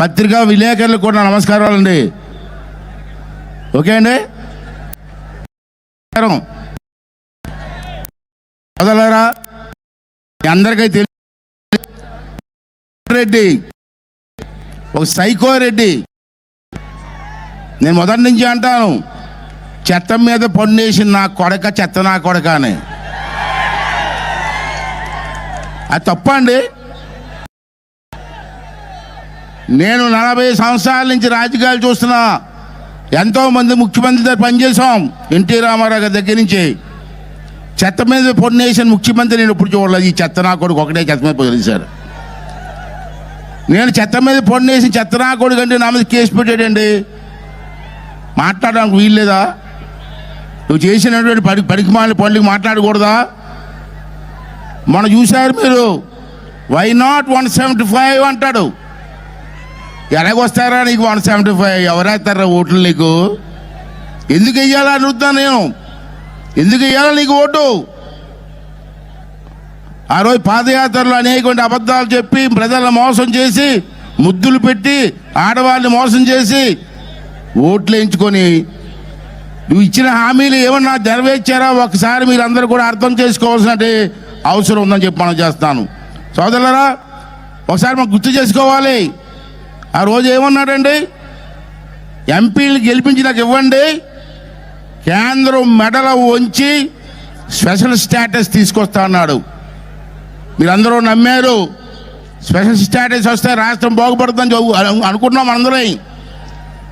పత్రికా విలేకరులకు కూడా నమస్కారాలు అండి ఓకే అండి? నమస్కారం. అందరికీ తెలియ రెడ్డి. ఒక సైకో రెడ్డి. నేను మొదటి నుంచి అంటాను చెత్త మీద పొన్నేసి నా కొడక చెత్త నా కొడక అని. అది తప్ప అండి? నేను నలభై సంవత్సరాల నుంచి రాజకీయాలు చూస్తున్నా. ఎంతో మంది ముఖ్యమంత్రి దగ్గర పనిచేసాం ఎన్టీ రామారావు గారి దగ్గర నుంచి. చెత్త మీద పొన్నేసిన ముఖ్యమంత్రి నేను ఇప్పుడు చూడలేదు. ఈ చెత్త నా కొడుకు ఒకటే చెత్త మీద పొదిలేశారు నేను చెత్త మీద పొన్నేసిన చెత్త నా కొడుకు అంటే నా మీద కేసు పెట్టాడండి. మాట్లాడడానికి వీల్లేదా నువ్వు చేసినటువంటి పడి పడికిమాలి పనులకు మాట్లాడకూడదా? మనం చూశారు మీరు. Why not one seventy five అంటాడు. ఎలాగొస్తారా నీకు వన్ సెవెంటీ ఫైవ్? ఎవరేస్తారా ఓట్లు నీకు? ఎందుకు వెయ్యాలా అడుగుతాను నేను? ఎందుకు వెయ్యాలా నీకు ఓటు? ఆ రోజు పాదయాత్రలో అనేకటువంటి అబద్ధాలు చెప్పి ప్రజలను మోసం చేసి ముద్దులు పెట్టి ఆడవాళ్ళని మోసం చేసి ఓట్లు వేయించుకొని నువ్వు ఇచ్చిన హామీలు ఏమన్నా నెరవేర్చారా? ఒకసారి మీరు అందరూ కూడా అర్థం చేసుకోవాల్సిన అవసరం ఉందని చెప్పి మనం చేస్తాను. సోదరులరా ఒకసారి మనం గుర్తు చేసుకోవాలి. ఆ రోజు ఏమన్నాడండి? ఎంపీలు గెలిపించి నాకు ఇవ్వండి. కేంద్రం మెడల ఉంచి స్పెషల్ స్టేటస్ తీసుకొస్తా అన్నాడు. మీరందరూ నమ్మారు. స్పెషల్ స్టేటస్ వస్తే రాష్ట్రం బాగుపడుతుందని చదువు అనుకుంటున్నాం అందరం.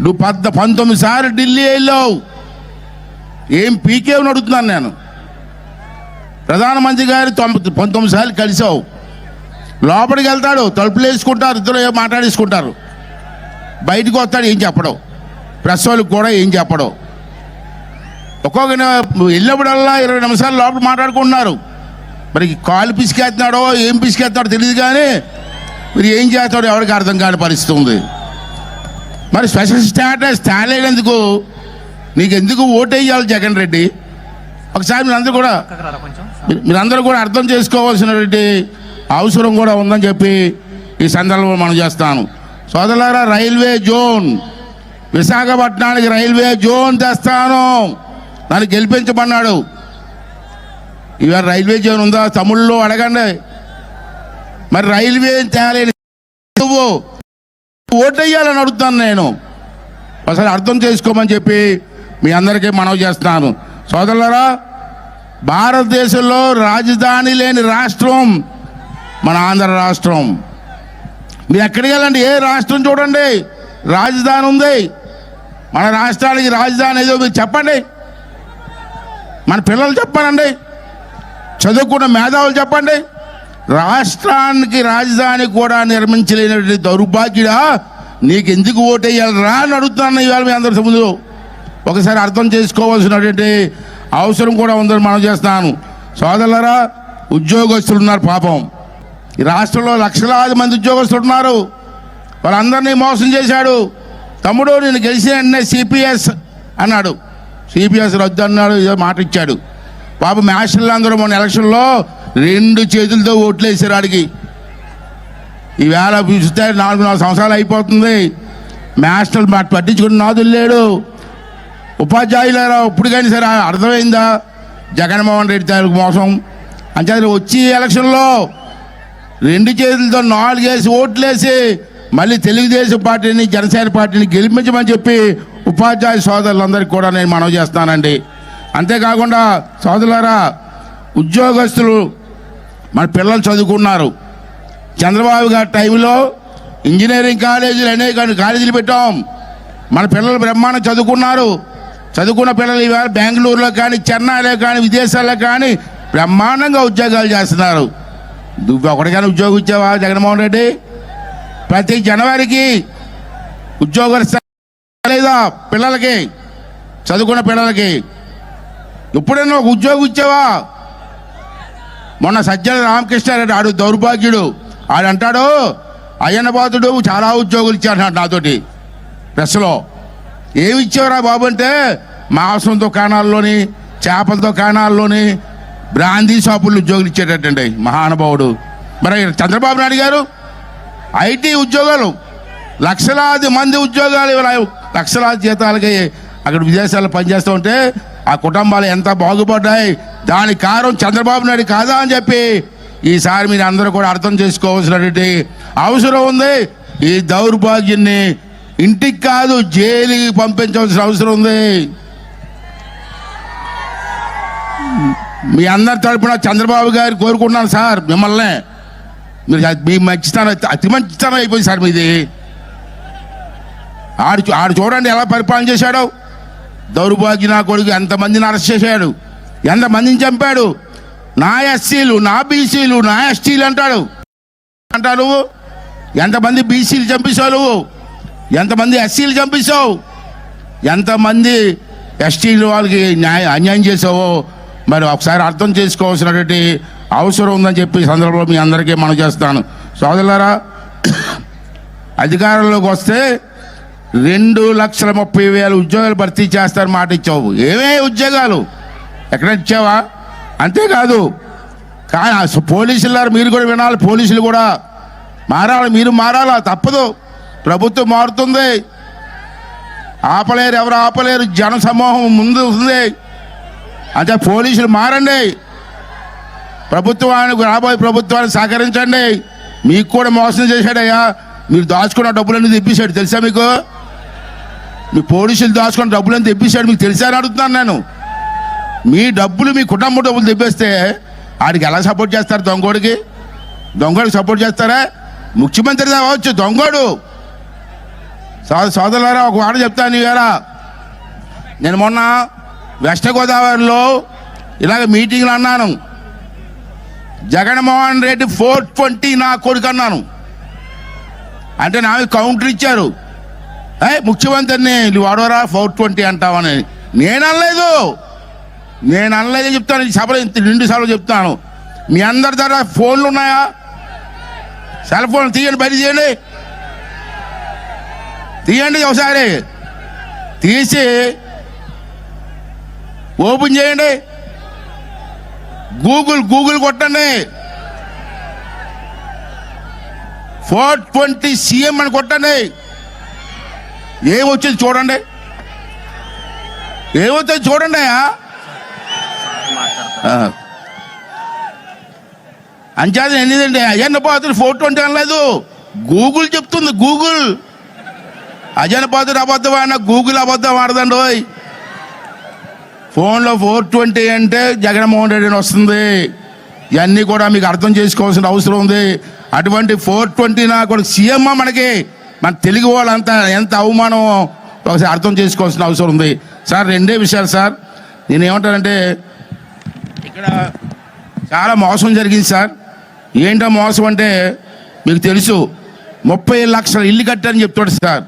నువ్వు పద్ద పంతొమ్మిది సార్లు ఢిల్లీ వెళ్ళావు. ఏం పీకేవని అడుగుతున్నాను నేను. ప్రధానమంత్రి గారి తొంభై పంతొమ్మిది సార్లు కలిసావు. లోపలికి వెళ్తాడు తలుపులు వేసుకుంటారు ఇద్దరు ఏం మాట్లాడేసుకుంటారు. బయటకు వస్తాడు ఏం చెప్పడం. ప్రెస్ వాళ్ళకి కూడా ఏం చెప్పడం. ఒక్కొక్క వెళ్ళినప్పుడల్లా ఇరవై నిమిషాలు లోపల మాట్లాడుకుంటున్నారు. మరి కాలు పిసికేస్తున్నాడో ఏం పిసికేస్తున్నాడో తెలియదు కానీ మరి ఏం చేస్తాడో ఎవరికి అర్థం కాని పరిస్థితి ఉంది. మరి స్పెషల్ స్టాటస్ తేలేనందుకు నీకు ఎందుకు ఓటేయాలి జగన్ రెడ్డి? ఒకసారి మీరందరూ కూడా మీరు- మీరందరూ కూడా అర్థం చేసుకోవాల్సినటువంటి అవసరం కూడా ఉందని చెప్పి ఈ సందర్భంలో మనం చేస్తాను. సోదరులారా రైల్వే జోన్ విశాఖపట్నానికి రైల్వే జోన్ తెస్తాను. నన్ను గెలిపించమన్నాడు. ఇవాళ రైల్వే జోన్ ఉందా? తమిళ్ళో అడగండి. మరి రైల్వే తేలేని నువ్వు? ఓటేయాలని అడుగుతాను నేను. ఒకసారి అర్థం చేసుకోమని చెప్పి మీ అందరికీ మనవి చేస్తున్నాను. సోదరులరా భారతదేశంలో రాజధాని లేని రాష్ట్రం మన ఆంధ్ర రాష్ట్రం. మీరు ఎక్కడికి వెళ్ళండి? ఏ రాష్ట్రం చూడండి? రాజధాని ఉంది. మన రాష్ట్రానికి రాజధాని ఏదో మీరు చెప్పండి. మన పిల్లలు చెప్పారండి చదువుకున్న మేధావులు చెప్పండి. రాష్ట్రానికి రాజధాని కూడా నిర్మించలేనటువంటి దౌర్భాగ్యుడా నీకు ఎందుకు ఓటేయాలి రా అని అడుగుతున్నాను ఇవాళ మీ అందరి ముందు. ఒకసారి అర్థం చేసుకోవాల్సినటువంటి అవసరం కూడా ఉందని మనం చేస్తున్నాను. సోదరులరా ఉద్యోగస్తులు ఉన్నారు పాపం. ఈ రాష్ట్రంలో లక్షలాది మంది ఉద్యోగస్తులు ఉన్నారు వాళ్ళందరినీ మోసం చేశాడు. తమ్ముడు నేను గెలిచిన వెంటనే సిపిఎస్ అన్నాడు. సిపిఎస్ రద్దు అన్నాడు ఏదో మాట ఇచ్చాడు. పాప మ్యాషన్లు అందరూ మొన్న ఎలక్షన్లో రెండు చేతులతో ఓట్లు వేసారు ఆడికి. ఈవేళ చూస్తే నాలుగు నాలుగు సంవత్సరాలు అయిపోతుంది. మ్యాస్టర్లు మాట పట్టించుకుని నాదులు లేడు. ఉపాధ్యాయులారా ఇప్పుడు కానీ సరే అర్థమైందా? జగన్మోహన్ రెడ్డి తాలూకు మోసం. అంతే వచ్చి ఎలక్షన్లో రెండు చేతులతో నాలుగేసి ఓట్లేసి మళ్ళీ తెలుగుదేశం పార్టీని జనసేన పార్టీని గెలిపించమని చెప్పి ఉపాధ్యాయ సోదరులందరికీ కూడా నేను మనవి చేస్తానండి అంతేకాకుండా సోదరులారా ఉద్యోగస్తులు మన పిల్లలు చదువుకున్నారు. చంద్రబాబు గారి టైంలో ఇంజనీరింగ్ కాలేజీలు అనేక కాలేజీలు పెట్టాం. మన పిల్లలు బ్రహ్మాండం చదువుకున్నారు. చదువుకున్న పిల్లలు ఇవాళ బెంగళూరులో కానీ చెన్నైలో కానీ విదేశాల్లో కానీ బ్రహ్మాండంగా ఉద్యోగాలు చేస్తున్నారు. నువ్వు ఒకటికైనా ఉద్యోగం ఇచ్చావా? జగన్మోహన్ రెడ్డి? ప్రతి జనవరికి ఉద్యోగాలు లేదా పిల్లలకి? చదువుకున్న పిల్లలకి? ఎప్పుడైనా ఒక ఉద్యోగం ఇచ్చావా? మొన్న సజ్జల రామకృష్ణారెడ్డి ఆడు దౌర్భాగ్యుడు. ఆడు అంటాడు అయ్యన్నపాతుడు చాలా ఉద్యోగులు ఇచ్చాడు నాతోటి. ప్రెస్లో. ఏమి ఇచ్చేవరా బాబు అంటే మాంసం దుకాణాల్లోని చేపల దుకాణాల్లోని బ్రాందీ షాపులు ఉద్యోగులు ఇచ్చేటట్టండి మహానుభావుడు మరి చంద్రబాబు నాయుడు గారు ఐటీ ఉద్యోగాలు లక్షలాది మంది ఉద్యోగాలు లక్షలాది జీతాలకి అక్కడ విదేశాల్లో పనిచేస్తూ ఉంటే ఆ కుటుంబాలు ఎంత బాగుపడ్డాయి. దాని కారణం చంద్రబాబు నాయుడు కాదా అని చెప్పి ఈసారి మీరు అందరూ కూడా అర్థం చేసుకోవాల్సినటువంటి అవసరం ఉంది. ఈ దౌర్భాగ్యాన్ని ఇంటికి కాదు జైలుకి పంపించవలసిన అవసరం ఉంది. మీ అందరి తరపున చంద్రబాబు గారు కోరుకుంటున్నాను సార్ మిమ్మల్ని. మీరు మీ మంచితనం అతి మంచితనం అయిపోయింది సార్ మీది. ఆడు చూ- ఆడు చూడండి ఎలా పరిపాలన చేశాడు. దౌర్భాగ్య నా కొడుకు ఎంతమందిని అరెస్ట్ చేశాడు ఎంతమందిని చంపాడు. నా ఎస్సీలు నా బీసీలు నా ఎస్టీలు అంటాడు. అంటావు నువ్వు? ఎంతమంది బీసీలు చంపేశావు నువ్వు? ఎంతమంది ఎస్సీలు చంపేశావు? ఎంతమంది ఎస్టీలు వాళ్ళకి న్యాయ అన్యాయం చేసావో మరి ఒకసారి అర్థం చేసుకోవాల్సినటువంటి అవసరం ఉందని చెప్పి సందర్భంలో మీ అందరికీ మనం చేస్తాను సోదరులారా అధికారంలోకి వస్తే రెండు లక్షల ముప్పై వేల ఉద్యోగాలు భర్తీ చేస్తారు మాట ఇచ్చావు. ఏమే ఉద్యోగాలు? ఎక్కడ ఇచ్చావా? అంతేకాదు కానీ పోలీసులారు మీరు కూడా వినాలి పోలీసులు కూడా మారాలి మీరు మారాలా? తప్పదు. ప్రభుత్వం మారుతుంది. ఆపలేరు ఎవరు ఆపలేరు? జనసమూహం ముందు ఉంది. అంటే పోలీసులు మారండి. ప్రభుత్వానికి రాబోయే ప్రభుత్వాన్ని సహకరించండి. మీకు కూడా మోసం చేశాడయ్యా. మీరు దాచుకున్న డబ్బులన్నీ తెప్పించాడు తెలుసా మీకు? మీ పోలీసులు దాచుకున్న డబ్బులన్నీ తెప్పించాడు మీకు తెలుసా అని అడుగుతున్నాను నేను. మీ డబ్బులు మీ కుటుంబ డబ్బులు తెప్పిస్తే ఆడికి ఎలా సపోర్ట్ చేస్తారు దొంగోడికి? దొంగోడికి సపోర్ట్ చేస్తారా? ముఖ్యమంత్రి కావచ్చు దొంగోడు. సోదరులారా ఒక మాట చెప్తాను ఇవాళ. నేను మొన్న వెస్ట్ గోదావరిలో ఇలాగ మీటింగ్లు అన్నాను. జగన్మోహన్ రెడ్డి ఫోర్ ట్వంటీ నా కొడుకు అన్నాను. అంటే నా కౌంటర్ ఇచ్చారు. ఏ ముఖ్యమంత్రిని వాడవరా ఫోర్ ట్వంటీ అంటావని. నేను అనలేదు. నేను అనలేదు చెప్తాను. ఈ సభలో ఇంత రెండు సభలు చెప్తాను. మీ అందరి దగ్గర ఫోన్లు ఉన్నాయా? సెల్ ఫోన్ తీయండి బయట తీయండి. తీయండి ఒకసారి. తీసి ఓపెన్ చేయండి. గూగుల్ గూగుల్ కొట్టండి. ఫోర్ ట్వంటీ సీఎం అని కొట్టండి. ఏమొచ్చింది చూడండి. ఏమొచ్చింది చూడండి అంచేత ఎన్నిదండి? అజన్న పాత్ర ఫోర్ ట్వంటీ అనలేదు. గూగుల్ చెప్తుంది గూగుల్. అజన పాత్ర అబద్ధం ఆడిన గూగుల్ అబద్ధం ఆడదండి ఫోన్లో ఫోర్ ట్వంటీ అంటే జగన్మోహన్ రెడ్డి వస్తుంది. ఇవన్నీ కూడా మీకు అర్థం చేసుకోవాల్సిన అవసరం ఉంది. అటువంటి ఫోర్ ట్వంటీ నా కూడా సీఎం మనకి. మన తెలుగు వాళ్ళంతా ఎంత అవమానం ఒకసారి అర్థం చేసుకోవాల్సిన అవసరం ఉంది. సార్ రెండే విషయాలు సార్. నేను ఏమంటానంటే ఇక్కడ చాలా మోసం జరిగింది సార్. ఏంటో మోసం అంటే మీకు తెలుసు ముప్పై లక్షల ఇల్లు కట్టారని చెప్తాడు సార్.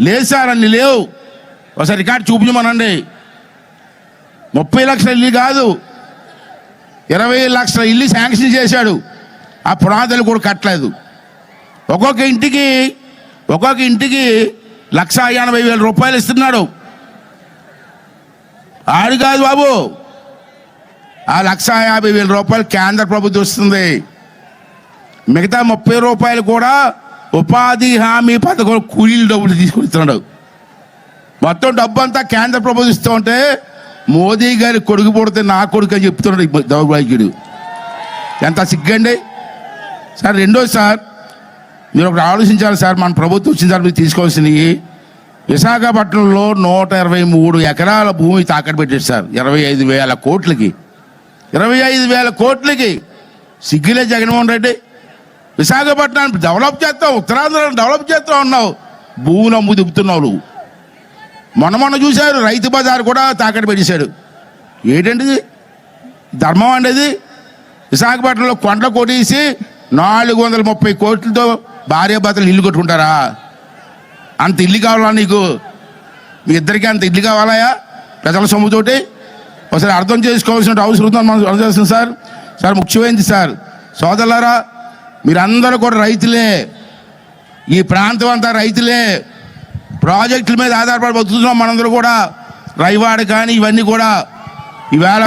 లేదు సార్ అన్ని లేవు. ఒకసారి రికార్డు చూపించమనండి. ముప్పై లక్షల ఇల్లు కాదు. ఇరవై లక్షల ఇల్లు శాంక్షన్ చేశాడు. ఆ పునాదులు కూడా కట్టలేదు. ఒక్కొక్క ఇంటికి ఒక్కొక్క ఇంటికి లక్ష ఎనభై వేల రూపాయలు ఇస్తున్నాడు. ఆడు కాదు బాబు. ఆ లక్ష యాభై వేల రూపాయలు కేంద్ర ప్రభుత్వం ఇస్తుంది. మిగతా ముప్పై రూపాయలు కూడా ఉపాధి హామీ పథకం కూలీల డబ్బులు తీసుకొస్తున్నాడు. మొత్తం డబ్బు అంతా కేంద్ర ప్రభుత్వం ఇస్తూ ఉంటే మోదీ గారి కొడుకు పుడితే నా కొడుకు అని చెప్తున్నాడు దౌర్భాగ్యుడు. ఎంత సిగ్గండి? సార్ రెండో సార్ మీరు ఒకటి ఆలోచించాలి సార్ మన ప్రభుత్వం వచ్చిన సార్ మీరు తీసుకోవాల్సినవి విశాఖపట్నంలో నూట ఇరవై మూడు ఎకరాల భూమి తాకట్టు పెట్టారు సార్ ఇరవై ఐదు వేల కోట్లకి. ఇరవై ఐదు వేల కోట్లకి సిగ్గులే జగన్మోహన్ రెడ్డి. విశాఖపట్నాన్ని డెవలప్ చేస్తాం ఉత్తరాంధ్రాన్ని డెవలప్ చేస్తాం ఉన్నావు భూములు అమ్ము దిగుతున్నావు నువ్వు. మొన్న మొన్న చూశారు రైతు బజార్ కూడా తాకట్టు పెట్టేశాడు. ఏంటంటే ధర్మం అండేది? విశాఖపట్నంలో కొండ కొట్టేసి నాలుగు వందల ముప్పై కోట్లతో భార్య భర్తలు ఇల్లు కట్టుకుంటారా? అంత ఇల్లు కావాలా నీకు? మీ ఇద్దరికి అంత ఇల్లు కావాలయా? ప్రజల సొమ్ముతోటి? ఒకసారి అర్థం చేసుకోవాల్సిన అవసరం ఉందని మనం అర్థం చేస్తుంది సార్. సార్ ముఖ్యమైనది సార్ సోదరులారా మీరందరూ కూడా రైతులే. ఈ ప్రాంతం అంతా రైతులే. ప్రాజెక్టుల మీద ఆధారపడి బతుకుతున్నాం మనందరూ కూడా. రైవాడ కానీ ఇవన్నీ కూడా ఈవేళ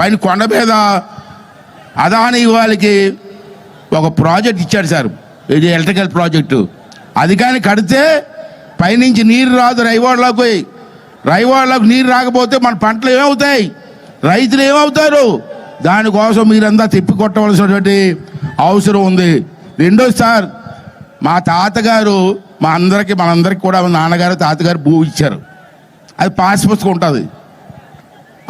పైన కొండ మీద అదాని వాళ్ళకి ఒక ప్రాజెక్ట్ ఇచ్చాడు సార్. ఇది ఎలక్ట్రికల్ ప్రాజెక్టు. అది కానీ కడితే పైనుంచి నీరు రాదు రైవాడలోకి రైవాడలోకి నీరు రాకపోతే మన పంటలు ఏమవుతాయి? రైతులు ఏమవుతారు? దానికోసం మీరంతా తిప్పి కొట్టవలసినటువంటి అవసరం ఉంది. రెండో సార్ మా తాతగారు మా అందరికి మనందరికి కూడా మా నాన్నగారు తాతగారు భూ ఇచ్చారు. అది పాస్ పుస్తకం ఉంటుంది.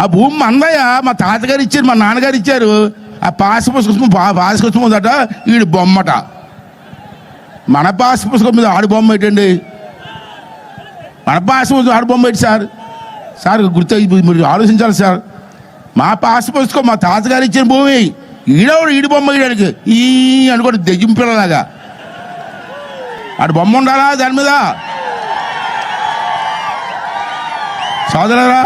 ఆ భూమి మందయ్య మా తాతగారు ఇచ్చారు మా నాన్నగారు ఇచ్చారు. ఆ పాస్ పుస్తకం పా- పాస్ పుస్తకం ఉందట వీడు బొమ్మట. మన పాస్ పుస్తకం మీద ఆడు బొమ్మ ఏంటండి? మన పాస్ పుస్తకం ఆడు బొమ్మ ఏంటి సార్? సార్ గుర్తు మీరు ఆలోచించాలి సార్. మా పాస్ పుస్తకం మా తాతగారు ఇచ్చిన భూమి ఈడవాడు ఈడి బొమ్మ ఈడానికి ఈ అనుకోండి దెయ్యం పిల్లలాగా. అటు బొమ్మ ఉండాలా? దాని మీద? సోదరరా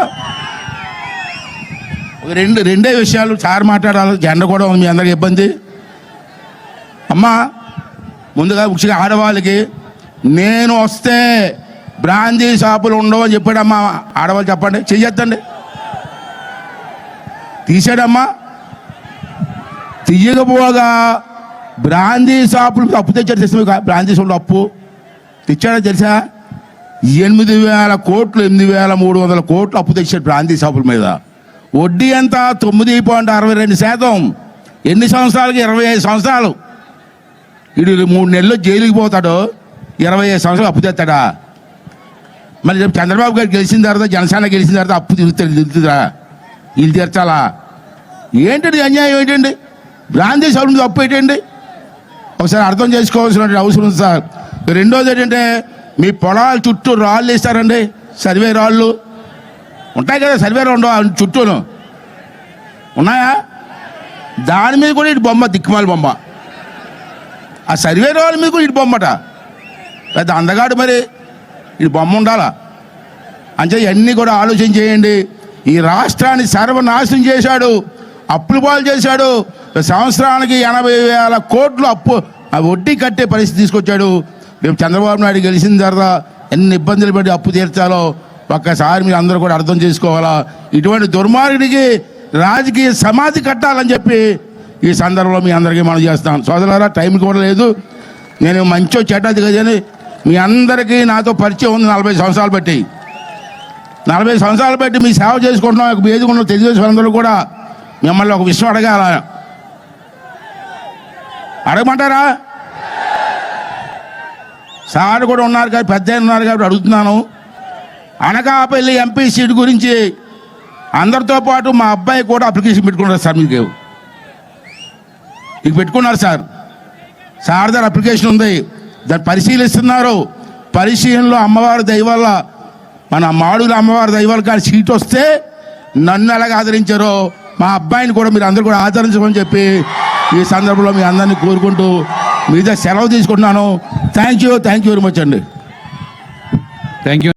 ఒక రెండు రెండే విషయాలు సార్ మాట్లాడాలి. జెండ కూడా ఉంది మీ అందరికి ఇబ్బంది. అమ్మా ముందుగా ముఖ్యంగా ఆడవాళ్ళకి నేను వస్తే బ్రాందీ షాపులు ఉండవు అని చెప్పాడమ్మా. ఆడవాళ్ళు చెప్పండి చెయ్యొద్దండి. తీసాడమ్మా తీయకపోగా బ్రాందీ షాపులు అప్పు తెచ్చాడు తెలుసు మీకు? బ్రాందీ షాపులు అప్పు తెచ్చాడో తెలుసా? ఎనిమిది వేల కోట్లు ఎనిమిది వేల మూడు వందల కోట్లు అప్పు తెచ్చాడు బ్రాందీ షాపుల మీద. వడ్డీ ఎంత? తొమ్మిది పాయింట్ అరవై రెండు శాతం. ఎన్ని సంవత్సరాలకి? ఇరవై ఐదు సంవత్సరాలు. వీడు మూడు నెలలు జైలుకి పోతాడు. ఇరవై ఐదు సంవత్సరాలు అప్పు తెస్తాడా? మరి రేపు చంద్రబాబు గారు గెలిచిన తర్వాత జనసేన గెలిచిన తర్వాత అప్పు తీరుతాడు? తీరుతుందా వీళ్ళు తీర్చాలా? ఏంటండి అన్యాయం ఏంటండి? బ్రాందీ సౌండ్ మీద అప్పు ఏంటండి? ఒకసారి అర్థం చేసుకోవాల్సిన అవసరం ఉంది సార్. రెండోది ఏంటంటే మీ పొలాల చుట్టూ రాళ్ళు ఇస్తారండి సర్వే రాళ్ళు. ఉంటాయి కదా సర్వే రాళ్ళు చుట్టూను. ఉన్నాయా? దాని మీద కూడా ఇటు బొమ్మ దిక్కుమాల బొమ్మ. ఆ సర్వే రాళ్ళ మీద కూడా ఇటు బొమ్మట. పెద్ద అందగాడు మరి ఇటు బొమ్మ ఉండాలా? అంటే ఇవన్నీ కూడా ఆలోచన చేయండి. ఈ రాష్ట్రాన్ని సర్వనాశనం చేశాడు అప్పులు పాలు చేశాడు సంవత్సరానికి ఎనభై వేల కోట్లు అప్పు ఆ వడ్డీ కట్టే పరిస్థితి తీసుకొచ్చాడు. రేపు చంద్రబాబు నాయుడు గెలిచిన తర్వాత ఎన్ని ఇబ్బందులు పడి అప్పు తీర్చాలో ఒక్కసారి మీరు అందరూ కూడా అర్థం చేసుకోవాలా? ఇటువంటి దుర్మార్గుడికి రాజకీయ సమాధి కట్టాలని చెప్పి ఈ సందర్భంలో మీ అందరికీ మనం చేస్తాం సోదరులారా టైం కూడా లేదు. నేను మంచో చెడ్డది కదని మీ అందరికీ నాతో పరిచయం ఉంది నలభై సంవత్సరాలు బట్టి. నలభై సంవత్సరాలు బట్టి మీ సేవ చేసుకుంటున్నాం. ఒక వేదిక ఉన్న తెలుగుదేశం అందరూ కూడా మిమ్మల్ని ఒక విషయం అడగాల? అడగమంటారా? సార్ కూడా ఉన్నారు కాబట్టి పెద్ద ఉన్నారు కాబట్టి అడుగుతున్నాను. అనకాపల్లి ఎంపీ సీట్ గురించి అందరితో పాటు మా అబ్బాయి కూడా అప్లికేషన్ పెట్టుకున్నారు సార్ మీకు. మీకు పెట్టుకున్నారు సార్. సార్ దగ్గర అప్లికేషన్ ఉంది. దాన్ని పరిశీలిస్తున్నారు. పరిశీలనలో అమ్మవారి దయవల్ల మన మాడుగుల అమ్మవారి దయవల్ల కానీ సీట్ వస్తే నన్ను ఎలాగ ఆదరించారో మా అబ్బాయిని కూడా మీరు అందరూ కూడా ఆదరించమని చెప్పి ఈ సందర్భంలో మీ అందరినీ కోరుకుంటూ మీద సెలవు తీసుకుంటున్నాను. Thank you thank you very much అండి. Thank you